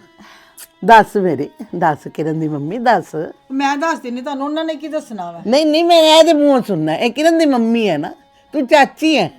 Speaker 4: ਦੱਸ ਮੇਰੀ ਦੱਸ ਕਿਰਨ ਦੀ ਮੰਮੀ ਦੱਸ।
Speaker 3: ਮੈਂ ਦੱਸ ਦਿੰਨੀ ਤੁਹਾਨੂੰ ਉਹਨਾਂ ਨੇ ਕੀ ਦੱਸਣਾ ਵਾ?
Speaker 4: ਨਹੀਂ ਨਹੀਂ ਮੈਂ ਇਹਦੇ ਮੂੰਹੋਂ ਸੁਣਨਾ ਇਹ ਕਿਰਨ ਦੀ ਮੰਮੀ ਹੈ ਨਾ ਤੂੰ ਚਾਚੀ ਹੈ।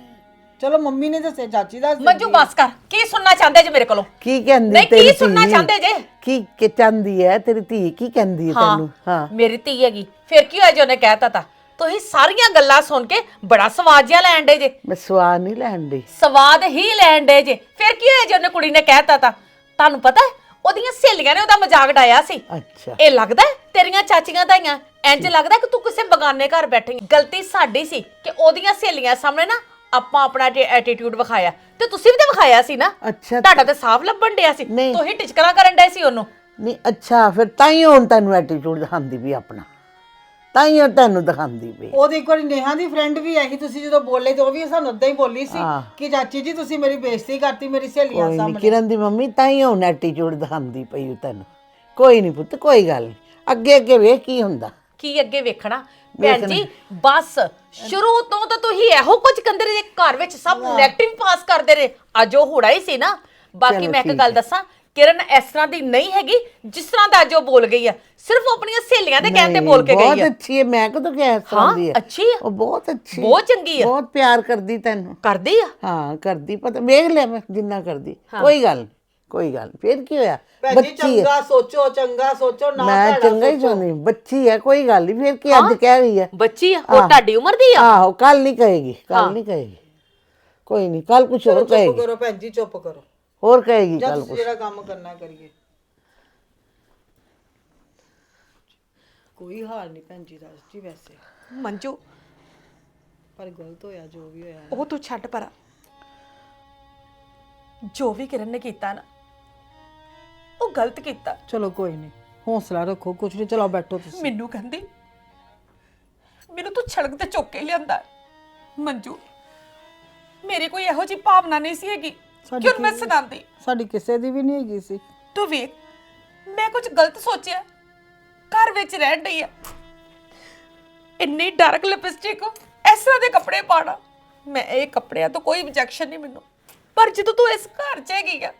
Speaker 3: ਚਲੋ ਮੰਮੀ ਨੇ ਦੱਸਿਆ ਚਾਚੀ ਦੱਸ
Speaker 2: ਮੰਜੂ ਬਸ ਕਰ। ਕੀ ਸੁਣਨਾ ਚਾਹੁੰਦੇ ਜੇ ਮੇਰੇ ਕੋਲੋਂ?
Speaker 4: ਕੀ ਕਹਿੰਦੀ
Speaker 2: ਨਹੀਂ, ਕੀ
Speaker 4: ਤੇਰੀ
Speaker 2: ਸੁਣਨਾ
Speaker 4: ਧੀ?
Speaker 2: ਚਾਹੁੰਦੇ ਜੇ?
Speaker 4: ਕੀ ਕੀ ਚਾਹੁੰਦੀ ਹੈ ਤੇਰੀ ਧੀ? ਕੀ ਕਹਿੰਦੀ ਹੈ ਤੈਨੂੰ? ਹਾਂ।
Speaker 2: ਮੇਰੀ ਧੀ ਹੈਗੀ। ਫਿਰ ਕੀ ਹੋਇਆ ਜੇ ਉਹਨੇ ਕਹਿਤਾ ਤਾ? ਤੁਸੀਂ ਸਾਰੀਆਂ ਗੱਲਾਂ ਸੁਣ ਕੇ ਬੜਾ ਸਵਾਦ ਜਿਹਾ ਲੈਣ ਡੇ ਜੇ।
Speaker 4: ਮੈਂ ਸਵਾਦ ਨਹੀਂ ਲੈਣ ਦੀ
Speaker 2: ਸਵਾਦ ਹੀ ਲੈਣ ਡੇ ਜੇ। ਫਿਰ ਕੀ ਹੋਇਆ ਜੇ ਉਹਨੇ ਕੁੜੀ ਨੇ ਕਹਿਤਾ ਤਾਂ? ਤੁਹਾਨੂੰ ਪਤਾ ਹੈ, ਉਹਦੀਆਂ ਸਹੇਲੀਆਂ ਨੇ ਉਹਦਾ ਮਜ਼ਾਕ ਡਾਇਆ ਸੀ।
Speaker 4: ਅੱਛਾ।
Speaker 2: ਇਹ ਲੱਗਦਾ ਹੈ ਤੇਰੀਆਂ ਚਾਚੀਆਂ ਦਾਈਆਂ ਇੰਜ ਲੱਗਦਾ ਕਿ ਤੂੰ ਕਿਸੇ ਬਗਾਨੇ ਘਰ ਬੈਠੀ ਹੈ। ਗਲਤੀ ਸਾਡੀ ਸੀ ਕਿ ਉਹਦੀਆਂ ਸਹੇਲੀਆਂ ਸਾਹਮਣੇ ਨਾ ਆਪਾਂ ਆਪਣਾ ਐਟੀਟਿਊਡ ਵਿਖਾਇਆ ਤੇ ਤੁਸੀਂ ਵੀ ਤਾਂ ਵਿਖਾਇਆ ਸੀ ਨਾ।
Speaker 4: ਅੱਛਾ।
Speaker 2: ਤੁਹਾਡਾ ਤਾਂ ਸਾਫ਼ ਲੱਭਣ ਡਿਆ ਸੀ।
Speaker 4: ਨਹੀਂ।
Speaker 2: ਤੁਸੀਂ ਟਿਚਕਰਾਂ ਕਰਨ ਡਏ ਸੀ ਉਹਨੂੰ।
Speaker 4: ਨਹੀਂ ਅੱਛਾ ਫਿਰ ਤਾਂ ਹੀ ਹੁਣ ਤੈਨੂੰ ਐਟੀਟਿਊਡ ਦਿਖਾਉਂਦੀ ਵੀ ਆਪਣਾ। ਤਾਂ ਹੀ ਉਹ ਤੈਨੂੰ ਦਿਖਾਉਂਦੀ ਵੀ
Speaker 3: ਉਹਦੀ ਇੱਕ ਵਾਰੀ ਨੇਹਾ ਦੀ ਫਰੈਂਡ ਵੀ ਆਈ ਤੁਸੀਂ ਜਦੋਂ ਬੋਲੇ ਤੇ ਉਹ ਵੀ ਸਾਨੂੰ ਉਦਾਂ ਹੀ ਬੋਲੀ ਸੀ
Speaker 4: ਹਾਂ।
Speaker 3: ਕਿ ਚਾਚੀ ਜੀ ਤੁਸੀਂ ਮੇਰੀ ਬੇਇੱਜ਼ਤੀ ਕਰਤੀ ਮੇਰੀ ਸਹੇਲੀਆਂ
Speaker 4: ਕੋਈ ਨਹੀਂ
Speaker 3: ਸਾਹਮਣੇ।
Speaker 4: ਕਿਰਨ ਦੀ ਮੰਮੀ ਤਾਂ ਹੀ ਹੁਣ ਐਟੀਟਿਊਡ ਦਿਖਾਉਂਦੀ ਪਈ ਉਹ ਤੈਨੂੰ। ਕੋਈ ਨਹੀਂ ਪੁੱਤ ਕੋਈ ਗੱਲ ਨਹੀਂ ਅੱਗੇ ਅੱਗੇ ਵੇਖ ਕੀ ਹੁੰਦਾ।
Speaker 2: ਕੀ ਅੱਗੇ ਵੇਖਣਾ? ਭੈਣ ਜੀ ਬਸ। ਸ਼ੁਰੂ ਤੋਂ ਤਾਂ ਤੁਸੀਂ ਇਹੋ ਕੁਝ ਕੰਦੇ ਰਹੇ ਘਰ ਵਿੱਚ ਸਭ ਨੈਗੇਟਿਵ ਪਾਸ ਕਰਦੇ ਰਹੇ। ਅੱਜ ਉਹ ਹੋੜਾ ਹੀ ਸੀ ਨਾ। ਬਾਕੀ ਮੈਂ ਇੱਕ ਗੱਲ। ਦੱਸਾਂ ਕਿਰਨ ਇਸ ਤਰ੍ਹਾਂ ਦੀ ਨਹੀਂ ਹੈਗੀ ਜਿਸ ਤਰ੍ਹਾਂ ਦਾ ਅੱਜ ਉਹ ਬੋਲ ਗਈ ਆ। ਸਿਰਫ ਉਹ ਆਪਣੀਆਂ ਸਹੇਲੀਆਂ ਦੇ ਕਹਿਣ ਤੇ ਬੋਲ ਕੇ
Speaker 4: ਬਹੁਤ
Speaker 2: ਗਈ ਆ।
Speaker 4: ਅੱਛੀ ਹੈ ਮੈਂ ਕਦੋਂ ਕਿਹਾ ਇਸ ਤਰ੍ਹਾਂ
Speaker 2: ਹਾਂ,
Speaker 4: ਦੀ ਹੈ?
Speaker 2: ਅੱਛੀ ਹੈ।
Speaker 4: ਉਹ ਬਹੁਤ ਅੱਛੀ
Speaker 2: ਬਹੁਤ ਚੰਗੀ ਹੈ।
Speaker 4: ਬਹੁਤ ਪਿਆਰ ਕਰਦੀ ਤੈਨੂੰ।
Speaker 2: ਕਰਦੀ ਆ?
Speaker 4: ਹਾਂ ਕਰਦੀ ਪਤਾ ਵੇਖ ਲਿਆ ਮੈਂ ਜਿੰਨਾ ਕਰਦੀ। ਕੋਈ ਗੱਲ ਨੀ, ਕੋਈ ਗੱਲ ਨੀ। ਫਿਰ ਕੀ ਹੋਇਆ?
Speaker 3: ਭੈਣ ਜੀ
Speaker 4: ਬੱਚੀ ਹੈ।
Speaker 3: ਚੰਗਾ ਸੋਚੋ ਚੰਗਾ ਸੋਚੋ ਨਾ
Speaker 4: ਮੈਂ
Speaker 3: ਭੈੜਾ
Speaker 4: ਚੰਗਾ ਹੀ
Speaker 3: ਸੋਚੋ।
Speaker 4: ਚਾਹੁੰਦੀ ਬੱਚੀ ਹੈ ਕੋਈ ਗੱਲ ਨਹੀਂ ਫਿਰ ਕੀ ਅੱਜ ਕਹਿ ਰਹੀ ਹੈ?
Speaker 2: ਬੱਚੀ ਆ ਉਹ ਤੁਹਾਡੀ ਉਮਰ ਦੀ ਆ?
Speaker 4: ਆਹੋ ਕੱਲ ਨਹੀਂ ਕਹੇਗੀ ਕੱਲ ਨਹੀਂ ਕਹੇਗੀ। ਕੋਈ ਨਹੀਂ ਕੱਲ ਕੁਝ ਹੋਰ
Speaker 3: ਚੁੱਪ
Speaker 4: ਕਹੇਗੀ।
Speaker 3: ਕਰੋ ਭੈਣ ਜੀ ਚੁੱਪ ਕਰੋ।
Speaker 4: ਹੋਰ ਕਹੇਗੀ
Speaker 3: ਤੁਸੀਂ
Speaker 4: ਕੁਝ
Speaker 3: ਜਿਹੜਾ ਕੰਮ ਕਰਨਾ ਕਰੀਏ। ਕੋਈ ਹਾਲ ਨਹੀਂ ਭੈਣ ਜੀ ਦਾ ਜੀ ਵੈਸੇ।
Speaker 2: ਮੰਜੂ।
Speaker 3: ਪਰ ਗਲਤ ਹੋਇਆ ਜੋ ਵੀ ਹੋਇਆ
Speaker 2: ਉਹ ਤੂੰ ਛੱਡ ਪਰਾ। ਜੋ ਵੀ ਕਿਰਨ ਨੇ ਕੀਤਾ ਨਾ ਉਹ ਗਲਤ ਕੀਤਾ।
Speaker 3: ਚਲੋ ਕੋਈ ਨਹੀਂ ਹੌਸਲਾ ਰੱਖੋ ਕੁਝ ਨਹੀਂ ਚਲੋ ਬੈਠੋ ਤੁਸੀਂ।
Speaker 2: ਮੈਨੂੰ ਕਹਿੰਦੀ ਮੈਨੂੰ ਤੂੰ ਛੜਕ ਤੇ ਚੁੱਕ ਕੇ ਲਿਆਂਦਾ। ਮੰਜੂ ਮੇਰੇ ਕੋਈ ਇਹੋ ਜਿਹੀ ਭਾਵਨਾ ਨਹੀਂ ਸੀ ਹੈਗੀ।
Speaker 3: ਸਾਡੀ
Speaker 2: ਕਿਉਂ ਮੈਂ ਸੁਣਾਉਂਦੀ?
Speaker 3: ਸਾਡੀ ਕਿਸੇ ਦੀ ਵੀ ਨਹੀਂ ਹੈਗੀ ਸੀ।
Speaker 2: ਤੂੰ ਵੇਖ ਮੈਂ ਕੁਝ ਗਲਤ ਸੋਚਿਆ। ਘਰ ਵਿੱਚ ਰਹਿਣ ਡਈ ਆ। ਇੰਨੀ ਡਾਰਕ ਲਿਪਸਟਿਕ ਇਸ ਤਰ੍ਹਾਂ ਦੇ ਕੱਪੜੇ ਪਾਣਾ ਮੈਂ ਇਹ ਕੱਪੜਿਆਂ ਤੋਂ ਕੋਈ objection ਨਹੀਂ ਮੈਨੂੰ। ਪਰ ਜਦੋਂ ਤੂੰ ਇਸ ਘਰ 'ਚ ਹੈਗੀ ਆ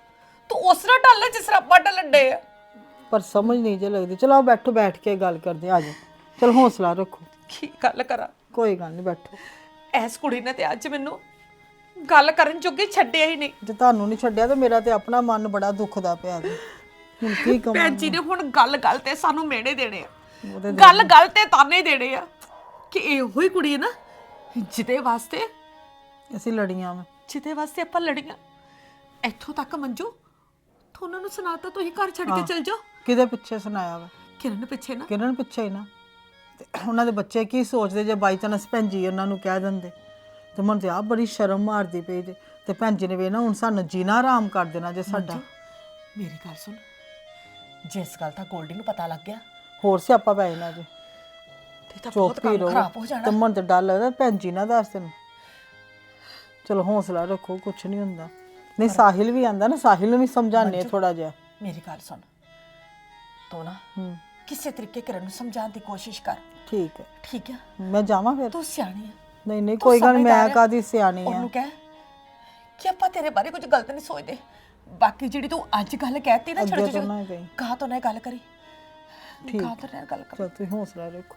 Speaker 2: ਤੂੰ ਉਸ ਤਰ੍ਹਾਂ ਢਾਲ ਜਿਸ ਤਰ੍ਹਾਂ ਆਪਾਂ ਢਲਣ ਡੇ ਆ।
Speaker 3: ਪਰ ਸਮਝ ਨਹੀਂ ਜੇ ਲੱਗਦੀ। ਚਲੋ ਬੈਠੋ ਬੈਠ ਕੇ ਗੱਲ ਕਰਦੇ ਆ ਜਾਓ। ਚਲ ਹੌਸਲਾ ਰੱਖੋ।
Speaker 2: ਕੀ ਗੱਲ ਕਰਾਂ?
Speaker 3: ਕੋਈ ਗੱਲ ਨਹੀਂ ਬੈਠੋ।
Speaker 2: ਐਸ ਕੁੜੀ ਨੇ ਤੇ ਅੱਜ ਮੈਨੂੰ ਗੱਲ ਕਰਨ ਜੋਗੀ ਛੱਡਿਆ ਹੀ ਨਹੀਂ।
Speaker 3: ਜੇ ਤੁਹਾਨੂੰ ਨਹੀਂ ਛੱਡਿਆ ਤਾਂ ਮੇਰਾ ਤੇ ਆਪਣਾ ਮਨ ਬੜਾ ਦੁਖਦਾ ਪਿਆ ਜੀ। ਹੁਣ ਕੀ ਕਹਾਂ
Speaker 2: ਭੈਣ ਜੀ ਨੇ ਹੁਣ ਗੱਲ ਗੱਲ ਤੇ ਸਾਨੂੰ ਮਿਹਣੇ ਦੇਣੇ ਆ। ਗੱਲ ਗੱਲ ਤੇ ਤਾਨੇ ਦੇਣੇ ਆ ਕਿ ਇਹੋ ਹੀ ਕੁੜੀ ਹੈ ਨਾ ਜਿਹਦੇ ਵਾਸਤੇ
Speaker 3: ਅਸੀਂ ਲੜੀਆਂ ਵਾ।
Speaker 2: ਜਿਹਦੇ ਵਾਸਤੇ ਆਪਾਂ ਲੜੀਆਂ। ਇੱਥੋਂ ਤੱਕ ਮੰਜੂ ਤੂੰ ਉਹਨਾਂ ਨੂੰ ਸੁਣਾਤਾ ਤੁਸੀਂ ਘਰ ਛੱਡ ਕੇ ਚਲ ਜਾਓ।
Speaker 3: ਕਿਹਦੇ ਪਿੱਛੇ ਸੁਣਾਇਆ ਵਾ?
Speaker 2: ਕਿਰਨ ਪਿੱਛੇ ਨਾ।
Speaker 3: ਕਿਰਨ ਪਿੱਛੇ ਹੀ ਨਾ। ਤੇ ਉਹਨਾਂ ਦੇ ਬੱਚੇ ਕੀ ਸੋਚਦੇ ਜੇ ਬਾਈ ਚਾਂਸ ਭੈਣ ਜੀ ਉਹਨਾਂ ਨੂੰ ਕਹਿ ਦਿੰਦੇ? ਤੇ ਮਨ ਤੇ ਆ ਬੜੀ ਸ਼ਰਮ ਮਾਰਦੀ ਪਈ ਜੇ। ਤੇ ਭੈਣ ਜੀ ਨੇ ਵੀ ਨਾ ਹੁਣ ਸਾਨੂੰ ਜੀਣਾ ਆਰਾਮ ਕਰ ਦੇਣਾ ਜੇ ਸਾਡਾ।
Speaker 2: ਮੇਰੀ ਗੱਲ ਸੁਣ। ਜਿਸ ਗੱਲ ਦਾ ਗੋਲਡੀ ਨੂੰ ਪਤਾ ਲੱਗ ਗਿਆ
Speaker 3: ਹੋਰ ਸਿਆਪਾ ਪੈ ਜਾਣਾ ਜੇ।
Speaker 2: ਤੇ ਤਾਂ ਬਹੁਤ
Speaker 3: ਚੁੱਪ ਹੀ
Speaker 2: ਕੰਮ
Speaker 3: ਰਹੋ।
Speaker 2: ਖਰਾਬ ਹੋ
Speaker 3: ਤੇ
Speaker 2: ਜਾਣਾ
Speaker 3: ਮਨ ਤੇ ਡਰ ਲੱਗਦਾ ਭੈਣ ਜੀ ਨਾ ਦੱਸ ਤੈਨੂੰ ਚਲੋ ਹੌਸਲਾ ਰੱਖੋ ਕੁਛ ਨਹੀਂ ਹੁੰਦਾ। ਨਹੀਂ ਸਾਹਿਲ ਵੀ ਆਂਦਾ ਨਾ ਸਾਹਿਲ ਨੂੰ ਵੀ ਸਮਝਾਣੇ ਥੋੜਾ ਜਿਹਾ।
Speaker 2: ਮੇਰੀ ਗੱਲ ਸੁਣ। ਤੂੰ ਨਾ
Speaker 3: ਹੂੰ।
Speaker 2: ਕਿਸੇ ਤਰੀਕੇ ਕਿਰਨ ਨੂੰ ਸਮਝਾਉਣ ਦੀ ਕੋਸ਼ਿਸ਼ ਕਰ।
Speaker 3: ਠੀਕ ਹੈ।
Speaker 2: ਠੀਕ ਆ
Speaker 3: ਮੈਂ ਜਾਵਾਂ ਫਿਰ?
Speaker 2: ਤੂੰ ਸਿਆਣੀ ਆ।
Speaker 3: ਨਹੀਂ ਨਹੀਂ ਕੋਈ ਗੱਲ ਨੀ,
Speaker 2: ਸਮਝਦਾਰ
Speaker 3: ਮੈਂ
Speaker 2: ਆ।
Speaker 3: ਕਾਦੀ ਸਿਆਣੀ ਆ।
Speaker 2: ਉਹਨੂੰ ਕਹਿ ਕਿ ਆਪਾਂ ਤੇਰੇ ਬਾਰੇ ਕੁਝ ਗਲਤ ਨਹੀਂ ਸੋਚਦੇ। ਬਾਕੀ ਜਿਹੜੀ ਤੂੰ ਅੱਜ ਗੱਲ ਕਹਿਤੀ ਨਾ
Speaker 3: ਅੱਗੇ ਤੋਂ ਨਾ ਕਹੀਂ
Speaker 2: ਕਹਾ। ਤੋਂ ਨਾ ਇਹ ਗੱਲ ਕਰੀ? ਕਹਾ ਤੋਂ ਨਾ ਇਹ ਗੱਲ ਕਰ?
Speaker 3: ਚਲ ਤੁਸੀਂ ਹੌਸਲਾ ਰੱਖੋ।